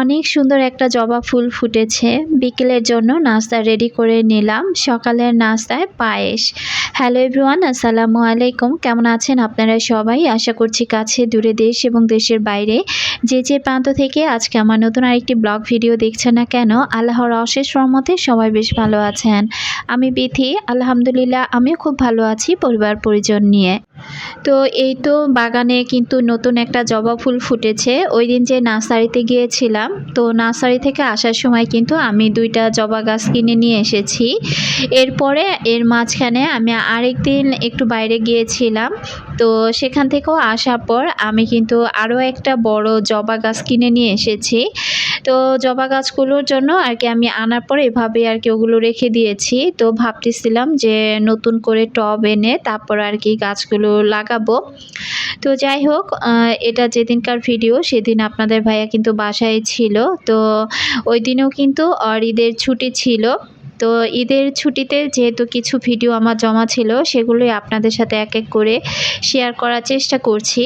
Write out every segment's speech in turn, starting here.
অনেক সুন্দর একটা জবা ফুল ফুটেছে। বিকেলের জন্য নাস্তা রেডি করে নিলাম। সকালের নাস্তায় পায়েস। হ্যালো এভরিওয়ান আসসালামু আলাইকুম। কেমন আছেন আপনারা সবাই? আশা করছি কাছে, দূরে দেশ এবং দেশের বাইরে। যে যে প্রান্ত থেকে আজকে আমার নতুন আরেকটি ব্লগ ভিডিও দেখছেন না কেন, আল্লাহর অশেষ রহমতে সবাই বেশ ভালো আছেন। আমি বিথি আলহামদুলিল্লাহ, আমিও খুব ভালো আছি পরিবার পরিজন নিয়ে। তো এই তো বাগানে কিন্তু নতুন একটা জবা ফুল ফুটেছে। ওই দিন যে নার্সারিতে গিয়েছিলাম, তো নার্সারি থেকে আসার সময় কিন্তু আমি দুইটা জবা গাছ কিনে নিয়ে এসেছি। এরপরে এর মাঝখানে আমি আরেক দিন একটু বাইরে গিয়েছিলাম, তো সেখান থেকেও আসার পর আমি কিন্তু আরও একটা বড় জবা গাছ কিনে নিয়ে এসেছি। তো জবা গাছগুলোর জন্য আর কি আমি আনার পর এভাবে আর কি ওগুলো রেখে দিয়েছি। তো ভাবতেছিলাম যে নতুন করে টব এনে তারপর আর কি গাছগুলো লাগাবো। তো যাই হোক এটা যেদিনকার ভিডিও সেদিন আপনাদের ভাইয়া কিন্তু বাসায় ছিল। তো ওই দিনেও কিন্তু অরিদের ঈদের ছুটি ছিল। তো ঈদের ছুটিতে যেহেতু কিছু ভিডিও আমার জমা ছিল, সেগুলোই আপনাদের সাথে এক এক করে শেয়ার করার চেষ্টা করছি।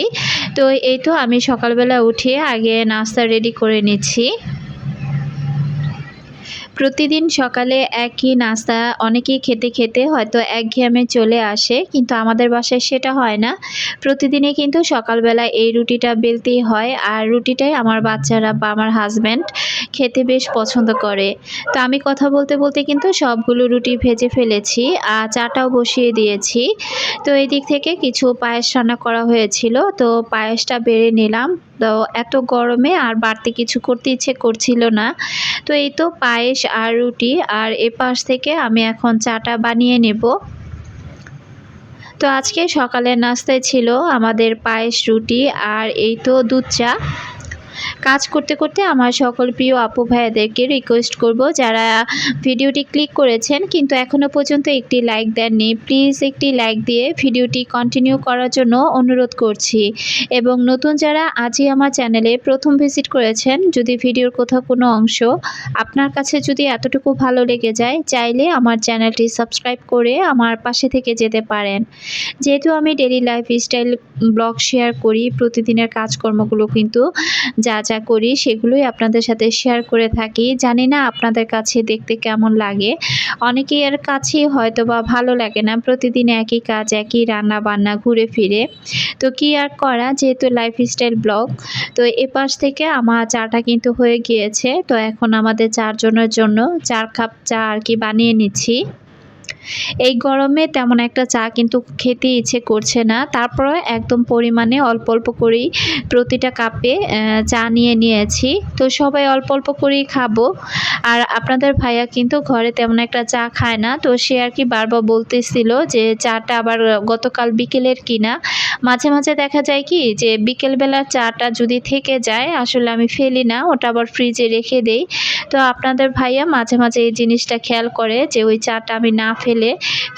তো এই তো আমি সকালবেলা উঠে আগে নাস্তা রেডি করে নিচ্ছি। প্রতিদিন সকালে একই নাস্তা, অনেকেই খেতে খেতে হয়তো একঘেয়েমে চলে আসে, কিন্তু আমাদের বাসায় সেটা হয় না। প্রতিদিনে কিন্তু সকালবেলা এই রুটিটা বেলতেই হয়, আর রুটিটাই আমার বাচ্চারা বা আমার হাজব্যান্ড খেতে বেশ পছন্দ করে। তো আমি কথা বলতে বলতে কিন্তু সবগুলো রুটি ভেজে ফেলেছি, আর চাটাও বসিয়ে দিয়েছি। তো এই দিক থেকে কিছু পায়েস রান্না করা হয়েছিল, তো পায়েসটা বেড়ে নিলাম। তো এত গরমে আর বাড়তি কিছু করতে ইচ্ছে করছিল না। তো এই তো পায়েস আর রুটি, আর এ পাশ থেকে আমি এখন চাটা বানিয়ে নেব। তো আজকে সকালের নাস্তায় ছিল আমাদের পায়েস, রুটি আর এই তো দুধ চা। কাজ করতে করতে আমার সকল প্রিয় আপু ভাইয়াদেরকে রিকোয়েস্ট করব যারা ভিডিওটি ক্লিক করেছেন, কিন্তু এখনও পর্যন্ত একটি লাইক দেননি প্লিজ একটি লাইক দিয়ে ভিডিওটি কন্টিনিউ করার জন্য অনুরোধ করছি। এবং নতুন যারা আজই আমার চ্যানেলে প্রথম ভিজিট করেছেন, যদি ভিডিওর কোথাও কোনো অংশ আপনার কাছে যদি এতটুকু ভালো লেগে যায়, চাইলে আমার চ্যানেলটি সাবস্ক্রাইব করে আমার পাশে থেকে যেতে পারেন। যেহেতু আমি daily lifestyle blog share করি, প্রতিদিনের কাজকর্মগুলো কিন্তু যা যা করি সেগুলোই আপনাদের সাথে শেয়ার করে থাকি। জানি না আপনাদের কাছে দেখতে কেমন লাগে। অনেকেই এর কাছেই হয়তো বা ভালো লাগে না। প্রতিদিন একই কাজ, একই রান্না বান্না ঘুরে ফিরে। তো কি আর করা? যেহেতু লাইফ স্টাইল ব্লগ তো এ পাশ থেকে আমার চাটা কিন্তু হয়ে গিয়েছে। তো এখন আমাদের চারজনের জন্য চার কাপ চা আর কি বানিয়ে নিচ্ছি। এই গরমে তেমন একটা চা কিন্তু খেতে ইচ্ছে করছে না। তারপরে একদম পরিমাণে অল্প অল্প করেই প্রতিটা কাপে চা নিয়ে নিয়েছি। তো সবাই অল্প অল্প করেই খাব। আর আপনাদের ভাইয়া কিন্তু ঘরে তেমন একটা চা খায় না। তো সে আর কি বারবার বলতেছিল যে চাটা আবার গতকাল বিকেলের কিনা। মাঝে মাঝে দেখা যায় কি যে বিকেলবেলা চাটা যদি থেকে যায়, আসলে আমি ফেলি না, ওটা আবার ফ্রিজে রেখে দেই। তো আপনাদের ভাইয়া মাঝে মাঝে এই জিনিসটা খেয়াল করে যে ওই চাটা আমি না ফেলে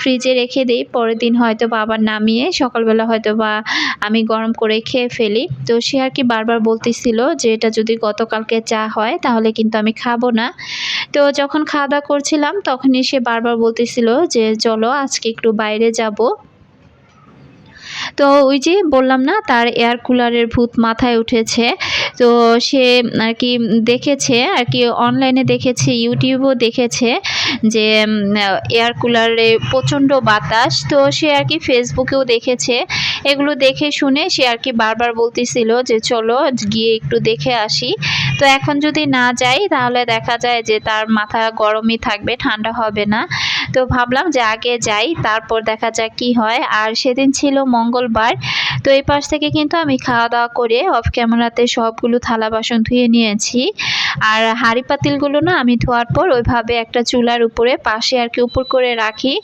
ফ্রিজে রেখে দিই। পরের দিন হয়তো বা আবার নামিয়ে সকালবেলা হয়তো বা আমি গরম করে খেয়ে ফেলি। তো সে আর কি বারবার বলতেছিল যে এটা যদি গতকালকে চা হয় তাহলে কিন্তু আমি খাব না। তো যখন খাওয়া দাওয়া করছিলাম তখনই সে বারবার বলতেছিল যে চলো আজকে একটু বাইরে যাব। তো ওই যে বললাম না, তার এয়ার কুলারের ভূত মাথায় উঠেছে। তো সে আর কি দেখেছে আর কি অনলাইনে দেখেছে ইউটিউবও দেখেছে যে এয়ার কুলারে প্রচণ্ড বাতাস। তো সে আর কি ফেসবুকেও দেখেছে। এগুলো দেখে শুনে সে আর কি বারবার বলতেছিল যে, চলো গিয়ে একটু দেখে আসি। তো এখন যদি না যাই, তাহলে দেখা যায় যে, তার মাথা গরমই থাকবে, ঠান্ডা হবে না। তো ভাবলাম যে আগে যাই, তারপর দেখা যাক কি হয়। আর সেদিন ছিল মঙ্গলবার, তো এই পাশ থেকে কিন্তু আমি খাওয়া দাওয়া করে অফ ক্যামেরাতে সবগুলো থালা বাসন ধুয়ে নিয়েছি। আর হাঁড়ি পাতিলগুলো না আমি ধোয়ার পর ওইভাবে একটা চুলার উপরে পাশে আর কি উপর করে রাখি।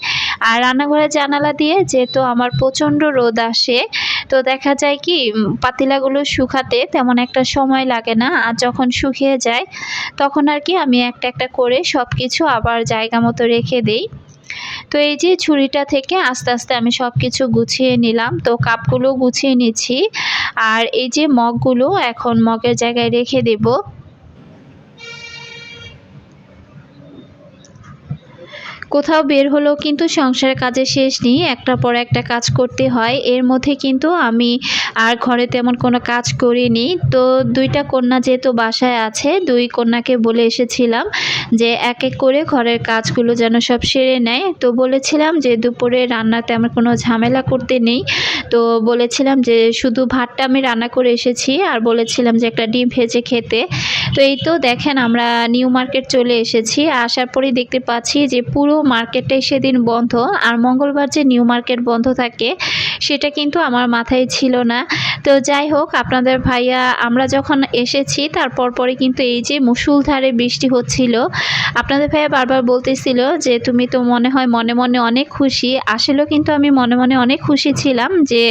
আর রান্নাঘরের জানালা দিয়ে যেহেতু আমার প্রচণ্ড রোদ আসে, তো দেখা যায় কি পাতিলাগুলো শুকাতে তেমন একটা সময় লাগে না। আর যখন শুকিয়ে যায়, তখন আর কি আমি একটা একটা করে সব কিছু আবার জায়গা মতো রেখে দেই। তো এই যে ছুরিটা থেকে আস্তে আস্তে আমি সব কিছু গুছিয়ে নিলাম। তো কাপগুলো গুছিয়ে নিচ্ছি। আর এই যে মগগুলো এখন মগের জায়গায় রেখে দেবো। কোথাও বের হলেও কিন্তু সংসারের কাজে শেষ নেই একটা পর একটা কাজ করতে হয়। এর মধ্যে কিন্তু আমি আর ঘরে তেমন কোনো কাজ করিনি। তো দুইটা কন্যা যেহেতু বাসায় আছে, দুই কন্যাকে বলে এসেছিলাম যে এক এক করে ঘরের কাজগুলো যেন সব সেরে নেয়। তো বলেছিলাম যে দুপুরে রান্না তেমন কোনো ঝামেলা করতে নেই। তো বলেছিলাম যে শুধু ভাতটা আমি রান্না করে এসেছি আর বলেছিলাম যে একটা ডিম ভেজে খেতে। তো এই তো দেখেন আমরা নিউ মার্কেট চলে এসেছি। আসার পরেই দেখতে পাচ্ছি যে পুরো মার্কেটটাই সেদিন বন্ধ আর মঙ্গলবার যে নিউ মার্কেট বন্ধ থাকে, সেটা কিন্তু আমার মাথায় ছিল না। তো যাই হোক, আপনাদের ভাইয়া, আমরা যখন এসেছি, তারপর পরে কিন্তু এই যে মুসুলধারে বৃষ্টি হচ্ছিল, আপনাদের ভাইয়া বারবার বলতেছিল যে, তুমি তো মনে হয় মনে মনে অনেক খুশি। আসলেও কিন্তু আমি মনে মনে অনেক খুশি ছিলাম যে,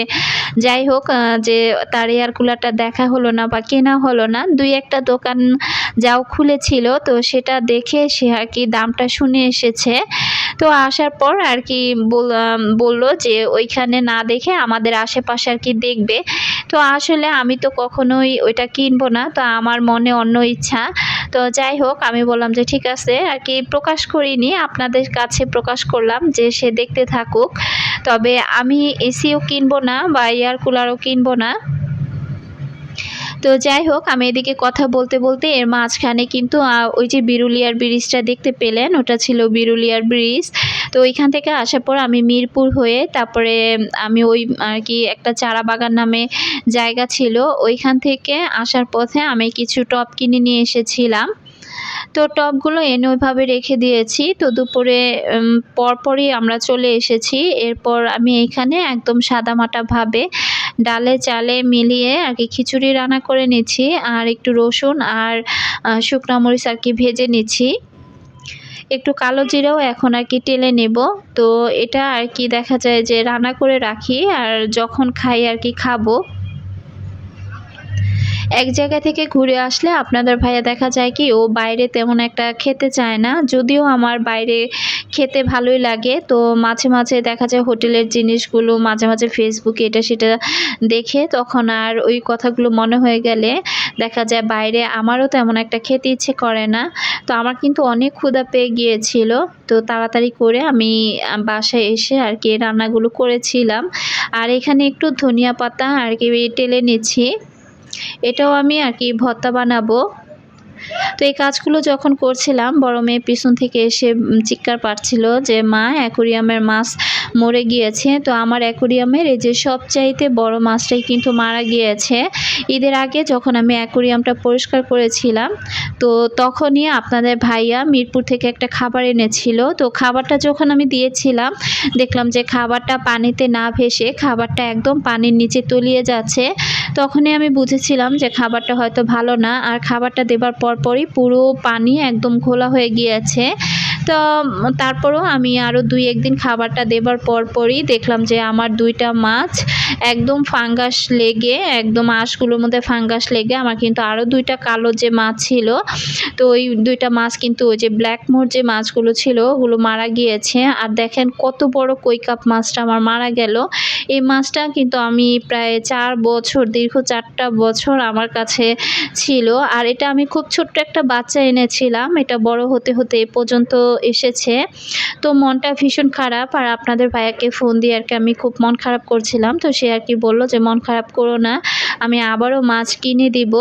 যাই হোক যে তার এয়ার কুলারটা দেখা হলো না বা কেনা হলো না, দুই একটা দোকান যাও খুলেছিল, তো সেটা দেখে সে আর কি দামটা শুনে এসেছে। তো আসার পর আর কি বলল যে ওইখানে না দেখে আমাদের আশেপাশে আর কি দেখবে। তো আসলে আমি তো কখনোই ওইটা কিনবো না, তো আমার মনে অন্য ইচ্ছা। তো যাই হোক, আমি বললাম যে ঠিক আছে আর কি প্রকাশ করিনি, আপনাদের কাছে প্রকাশ করলাম যে সে দেখতে থাকুক। তবে আমি এসিও কিনবো না বা এয়ার কুলারও কিনবো না। তো যাই হোক, আমি এদিকে কথা বলতে বলতে এর মাঝখানে কিন্তু ওই যে বিরুলিয়ার ব্রিজটা দেখতে পেলেন, ওটা ছিল বিরুলিয়ার ব্রিজ তো ওইখান থেকে আসার পর আমি মিরপুর হয়ে, তারপরে আমি ওই, আর কি, একটা চারা বাগান নামে জায়গা ছিল। ওইখান থেকে আসার পথে আমি কিছু টপ কিনে নিয়ে এসেছিলাম। তো টপগুলো এনে ওইভাবে রেখে দিয়েছি। তো দুপুরে পরপরই আমরা চলে এসেছি। এরপর আমি এখানে একদম সাদামাটাভাবে ডালে চালে মিলিয়ে আর কি খিচুড়ি রান্না করে নিচ্ছি, আর একটু রসুন আর শুকনো মরিচ আর কি ভেজে নিচ্ছি। একটু কালো জিরাও এখন আর কি টেলে নেব। তো এটা আর কি দেখা যায় যে রান্না করে রাখি, আর যখন খাই আর কি খাব। এক জায়গা থেকে ঘুরে আসলে আপনাদের ভাইয়া দেখা যায় কি, ও বাইরে তেমন একটা খেতে চায় না। যদিও আমার বাইরে খেতে ভালোই লাগে। তো মাঝে মাঝে দেখা যায় হোটেলের জিনিসগুলো, মাঝে মাঝে ফেসবুকে এটা সেটা দেখে। তখন আর ওই কথাগুলো মনে হয়ে গেলে দেখা যায় বাইরে আমারও তেমন একটা খেতে ইচ্ছে করে না। তো আমার কিন্তু অনেক ক্ষুধা পেয়ে গিয়েছিল। তো তাড়াতাড়ি করে আমি বাসায় এসে আর কি রান্নাগুলো করেছিলাম। আর এখানে একটু ধনিয়া পাতা আর কি টেলে নিচ্ছি। এটাও আমি আর কি ভর্তা বানাবো। তো এই কাজগুলো যখন করছিলাম, বড় মেয়ে পিছন থেকে এসে চিৎকার পাচ্ছিল যে, মা, অ্যাকোরিয়ামের মাছ মরে গিয়েছে। তো আমার অ্যাকোরিয়ামের এই যে সবচাইতে বড় মাছটাই কিন্তু মারা গিয়েছে। ঈদের আগে যখন আমি অ্যাকোরিয়ামটা পরিষ্কার করেছিলাম, তো তখনই আপনাদের ভাইয়া মিরপুর থেকে একটা খাবার এনেছিল। তো খাবারটা যখন আমি দিয়েছিলাম, দেখলাম যে খাবারটা পানিতে না ভেসে খাবারটা একদম পানির নিচে তলিয়ে যাচ্ছে। তখনই আমি বুঝেছিলাম যে খাবারটা হয়তো ভালো না। আর খাবারটা দেবার পরপরই পুরো পানি একদম ঘোলা হয়ে গিয়েছে। তো, তারপরও আমি আরও দুই একদিন খাবারটা দেবার পরপরই দেখলাম যে আমার দুইটা মাছ একদম ফাঙ্গাস লেগে, একদম আঁশগুলোর মধ্যে ফাঙ্গাস লেগে, আমার কিন্তু আরও দুইটা কালো যে মাছ ছিল, তো ওই দুইটা মাছ কিন্তু ওই যে ব্ল্যাক মোর যে মাছগুলো ছিল, ওগুলো মারা গিয়েছে। আর দেখেন কত বড় কই কাপ মাছটা আমার মারা গেল। এই মাছটা কিন্তু আমি প্রায় চার বছর, দীর্ঘ চারটা বছর আমার কাছে ছিল। আর এটা আমি খুব ছোট্ট একটা বাচ্চা এনেছিলাম। এটা বড় হতে হতে এ পর্যন্ত এসেছে। তো মনটা ভীষণ খারাপ। আর আপনাদের ভাইয়াকে ফোন দিয়ে আর কি আমি খুব মন খারাপ করছিলাম। তো সে আর কি বলল যে, মন খারাপ করো না। আমি আবারও মাছ কিনে দিব।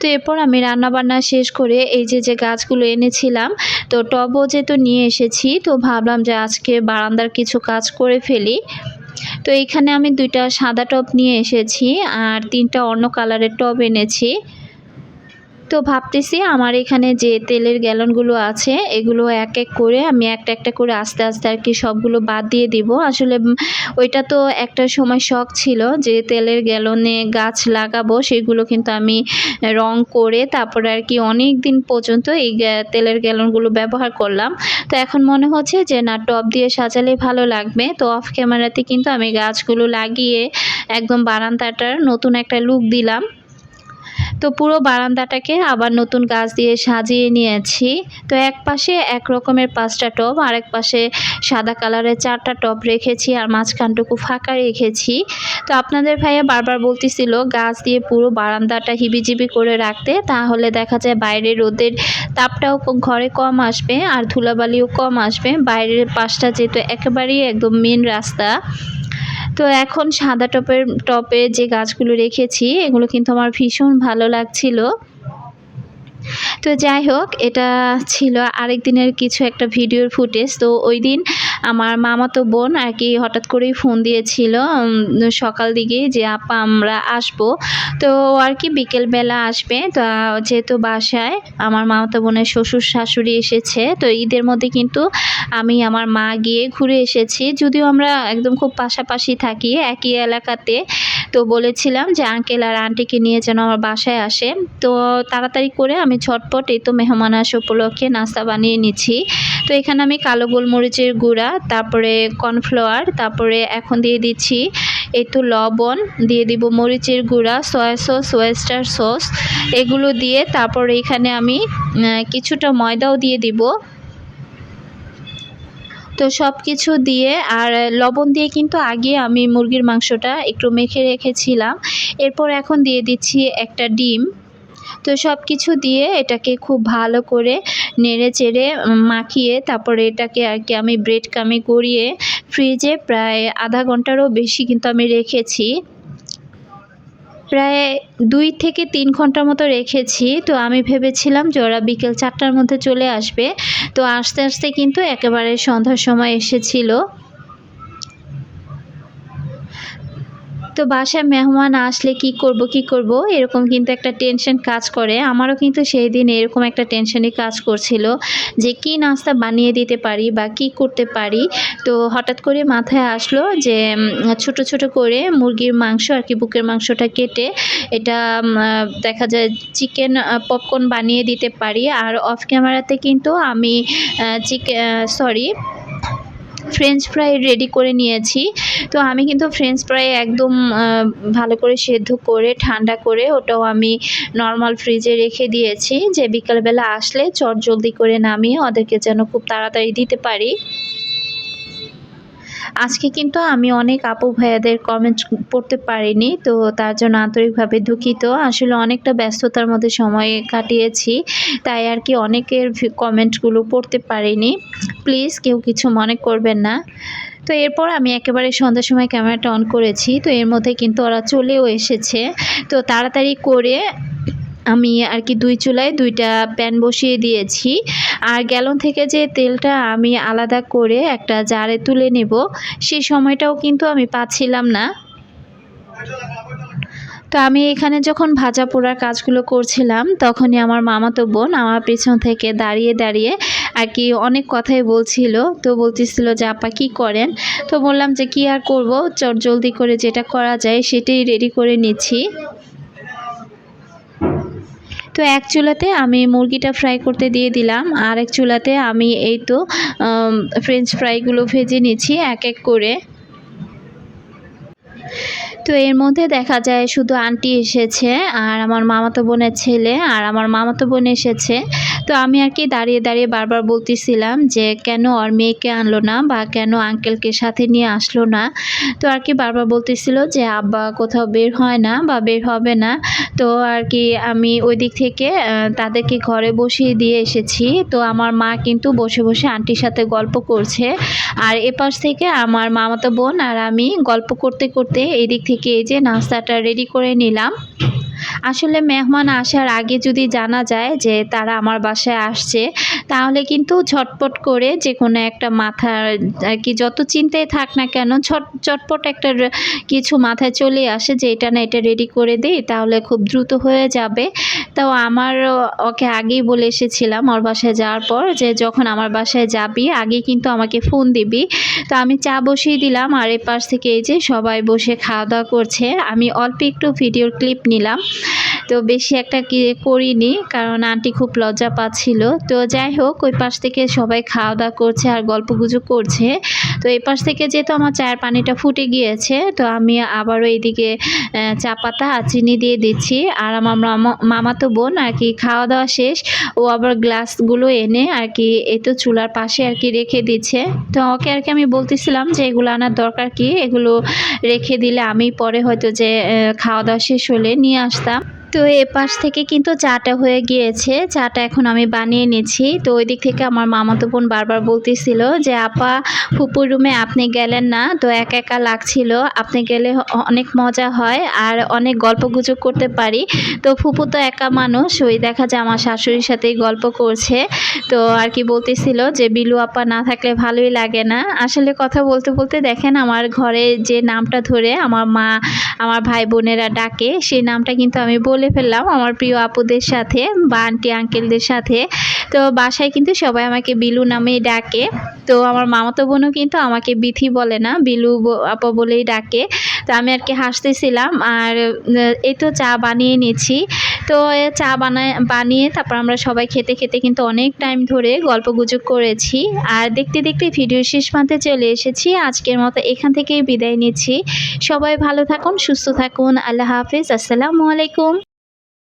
তো এরপর আমি রান্নাবান্না শেষ করে এই যে যে গাছগুলো এনেছিলাম, তো টবও যেহেতু নিয়ে এসেছি, তো ভাবলাম যে আজকে বারান্দার কিছু কাজ করে ফেলি। তো এইখানে আমি দুইটা সাদা টব নিয়ে এসেছি আর তিনটা অন্য কালারের টব এনেছি। তো ভাবতেছি আমার এখানে যে তেলের গ্যালনগুলো আছে, এগুলো এক এক করে আমি একটা একটা করে আস্তে আস্তে আর কি সবগুলো বাদ দিয়ে দিব। আসলে ওইটা তো একটা সময় শখ ছিল যে তেলের গ্যালনে গাছ লাগাবো, সেগুলো কিন্তু আমি রং করে তারপরে আর কি অনেক দিন পর্যন্ত এই তেলের গ্যালনগুলো ব্যবহার করলাম। তো এখন মনে হচ্ছে যে না টব দিয়ে সাজালে ভালো লাগবে। তো অফ ক্যামেরাতে কিন্তু আমি গাছগুলো লাগিয়ে একদম বারান্দাটার নতুন একটা লুক দিলাম। তো পুরো বারান্দাটাকে আবার নতুন গাছ দিয়ে সাজিয়ে নিয়েছি। তো এক পাশে এক রকমের পাঁচটা টব আর এক পাশে সাদা কালারের চারটা টব রেখেছি আর মাঝখানটুকু ফাঁকা রেখেছি। তো আপনাদের ভাইয়া বারবার বলতেছিল গাছ দিয়ে পুরো বারান্দাটা হিবিজিবি করে রাখতে, তাহলে দেখা যায় বাইরে রোদের তাপটাও ঘরে কম আসবে আর ধুলাবালিও কম আসবে। বাইরের পাশটা যেহেতু একেবারেই একদম মেন রাস্তা। তো এখন সাদা টপের টপে যে গাছগুলো রেখেছি এগুলো কিন্তু আমার ভীষণ ভালো লাগছিল। তো যাই হোক, এটা ছিল আরেক দিনের কিছু একটা ভিডিওর ফুটেজ। তো ওই দিন আমার মামাতো বোন আর কি হঠাৎ করেই ফোন দিয়েছিল সকাল দিকে যে, আপা, আমরা আসব। তো আর কি বিকেলবেলা আসবে। তো, যেহেতু বাসায় আমার মামাতো বোনের শ্বশুর শাশুড়ি এসেছে, তো ঈদের মধ্যে কিন্তু আমি আমার মা গিয়ে ঘুরে এসেছি। যদিও আমরা একদম খুব পাশাপাশি থাকি, একই এলাকাতে। তো বলেছিলাম যে আঙ্কেল আর আন্টিকে নিয়ে যেন আমার বাসায় আসে। তো তাড়াতাড়ি করে আমি ঝটপট এই তো মেহমান আসা উপলক্ষে নাস্তা বানিয়ে নিচ্ছি। তো এখানে আমি কালো গোলমরিচের গুঁড়া, তারপরে কর্নফ্লাওয়ার তারপরে এখন দিয়ে দিচ্ছি তো লবণ, দিয়ে দিব মরিচের গুঁড়া সয়া সস ওয়েস্টার সস এগুলো দিয়ে তারপরে এখানে আমি কিছুটা ময়দাও দিয়ে দিব। তো সব কিছু দিয়ে আর লবণ দিয়ে কিন্তু আগে আমি মুরগির মাংসটা একটু মেখে রেখেছিলাম। এরপর এখন দিয়ে দিচ্ছি একটা ডিম। তো সব কিছু দিয়ে এটাকে খুব ভালো করে নেড়ে চেড়ে মাখিয়ে তারপরে এটাকে আর কি আমি ব্রেড কামে করিয়ে ফ্রিজে প্রায় আধা ঘন্টারও বেশি কিন্তু আমি রেখেছি। প্রায় দুই থেকে তিন ঘণ্টার মতো রেখেছি। তো আমি ভেবেছিলাম যে ওরা বিকেল চারটার মধ্যে চলে আসবে। তো আস্তে আস্তে কিন্তু একেবারে সন্ধ্যার সময় এসেছিল। তো বাসায় মেহমান আসলে কি করব কি করব, এরকম কিন্তু একটা টেনশন কাজ করে। আমারও কিন্তু সেই দিন এরকম একটা টেনশনই কাজ করছিল যে কি নাস্তা বানিয়ে দিতে পারি বা কি করতে পারি। তো হঠাৎ করে মাথায় আসলো যে ছোট ছোট করে মুরগির মাংস আর কি বুকের মাংসটা কেটে এটা দেখা যায় চিকেন পপকর্ন বানিয়ে দিতে পারি। আর অফ ক্যামেরাতে কিন্তু আমি chicken sorry French fry ready করে নিয়েছি। তো আমি কিন্তু ফ্রেঞ্চ ফ্রাই একদম ভালো করে সেদ্ধ করে, ঠান্ডা করে ওটাও আমি নর্মাল ফ্রিজে রেখে দিয়েছি। যে বিকালবেলা আসলে চট জলদি করে নামিয়ে ওদেরকে যেন খুব তাড়াতাড়ি দিতে পারি। আজকে কিন্তু আমি অনেক আপু ভাইয়াদের কমেন্ট পড়তে পারিনি, তো তার জন্য আন্তরিকভাবে দুঃখিত। আসলে অনেকটা ব্যস্ততার মধ্যে সময় কাটিয়েছি, তাই আর কি অনেকের কমেন্টগুলো পড়তে পারিনি। প্লিজ কেউ কিছু মনে করবেন না। তো এরপর আমি একেবারে সন্ধ্যার সময় ক্যামেরাটা অন করেছি, তো এর মধ্যে কিন্তু ওরা চলেও এসেছে। তো তাড়াতাড়ি করে আমি আর কি দুই চুলায় দুইটা প্যান বসিয়ে দিয়েছি। আর গ্যালন থেকে যে তেলটা আমি আলাদা করে একটা জারে তুলে নেব সেই সময়টাও কিন্তু আমি পাচ্ছিলাম না। তো আমি এখানে যখন ভাজা পোড়ার কাজগুলো করছিলাম, তখনই আমার মামাতো বোন আমার পেছন থেকে দাঁড়িয়ে দাঁড়িয়ে আর কি অনেক কথাই বলছিল। তো বলতেছিল যে, আপা, কী করেন? তো বললাম যে, কি আর করব? চট জলদি করে যেটা করা যায় সেটাই রেডি করে নিচ্ছি। তো এক চুলাতে আমি মুরগিটা ফ্রাই করতে দিয়ে দিলাম। আর এক চুলাতে আমি এই তো ফ্রেঞ্চ ফ্রাইগুলো ভেজে নিচ্ছি এক এক করে। তো এর মধ্যে দেখা যায় শুধু আন্টি এসেছে আর আমার মামাতো বোনের ছেলে আর আমার মামাতো বোন এসেছে। তো আমি আর কি দাঁড়িয়ে দাঁড়িয়ে বারবার বলতেছিলাম যে কেন ওর মেয়েকে আনলো না বা কেন আঙ্কেলকে সাথে নিয়ে আসলো না। তো আর কি বারবার বলতেছিল যে, আব্বা, কোথাও বের হয় না বা বের হবে না। তো আর কি আমি ওই দিক থেকে তাদেরকে ঘরে বসিয়ে দিয়ে এসেছি। তো আমার মা কিন্তু বসে বসে আন্টির সাথে গল্প করছে। আর এপাশ থেকে আমার মামাতো বোন আর আমি গল্প করতে করতে এই দিক থেকে এই যে নাস্তাটা রেডি করে নিলাম। আসলে মেহমান আসার আগে যদি জানা যায় যে তারা আমার বাসায় আসছে, তাহলে কিন্তু ঝটপট করে যে কোনো একটা মাথার, আর কি যত চিন্তায় থাক না কেন ছট চটপট একটা কিছু মাথায় চলে আসে যে এটা না এটা রেডি করে দিই, তাহলে খুব দ্রুত হয়ে যাবে। তো আমার ওকে আগেই বলে এসেছিলাম ওর বাসায় যাওয়ার পর যে যখন আমার বাসায় যাবি, আগে কিন্তু আমাকে ফোন দিবি। তো আমি চা বসিয়ে দিলাম আর এ পাশ থেকে এই যে সবাই বসে খাওয়া দাওয়া করছে। আমি অল্প একটু ভিডিওর ক্লিপ নিলাম। তো বেশি একটা কি করিনি, কারণ আন্টি খুব লজ্জা পাচ্ছিল। তো যাই হোক, ওই পাশ থেকে সবাই খাওয়া দাওয়া করছে আর গল্প গুজব করছে। তো এই পাশ থেকে যেহেতু আমার চায়ের পানিটা ফুটে গিয়েছে, তো আমি আবারও এইদিকে চা পাতা আর চিনি দিয়ে দিচ্ছি। আর আমার মামা- মামাতো বোন, আর কি খাওয়া দাওয়া শেষ। ও আবার গ্লাসগুলো এনে আর কি এই তো চুলার পাশে আর কি রেখে দিচ্ছে। তো ওকে আর কি আমি বলতেছিলাম যে এগুলো আনার দরকার কি? এগুলো রেখে দিলে আমি পরে হয়তো যে খাওয়া দাওয়া শেষ হলে নিয়ে আসতাম। তো এ পাশ থেকে কিন্তু চাটা হয়ে গিয়েছে। চাটা এখন আমি বানিয়ে নিচ্ছি। তো ওই দিক থেকে আমার মামাতো বোন বারবার বলতেছিল যে, আপা, ফুপুর রুমে আপনি গেলেন না। তো একা একা লাগছিল। আপনি গেলে অনেক মজা হয় আর অনেক গল্প গুজব করতে পারি। তো ফুপু তো একা মানুষ। ওই দেখা যায় আমার শাশুড়ির সাথেই গল্প করছে। তো আর কি বলতেছিল যে, বিলু আপা না থাকলে ভালোই লাগে না। আসলে কথা বলতে বলতে দেখেন আমার ঘরে যে নামটা ধরে আমার মা, আমার ভাই বোনেরা ডাকে, সেই নামটা কিন্তু আমি বলে ফেললাম আমার প্রিয় আপুদের সাথে বা আন্টি আঙ্কেলদের সাথে। তো বাসায় কিন্তু সবাই আমাকে বিলু নামেই ডাকে। তো আমার মামাতো বোনও কিন্তু আমাকে বিথি বলে না, বিলু আপা বলেই ডাকে। তো আমি আর কি হাসতেছিলাম আর এই তো চা বানিয়ে নিয়েছি। তো চা বানায়, বানিয়ে তারপর আমরা সবাই খেতে খেতে কিন্তু অনেক টাইম ধরে গল্প গুজব করেছি। আর দেখতে দেখতে ভিডিও শেষ প্রান্তে চলে এসেছি। আজকের মতো এখান থেকেই বিদায় নিচ্ছি। সবাই ভালো থাকুন, সুস্থ থাকুন। আল্লাহ হাফিজ। আসসালামু আলাইকুম।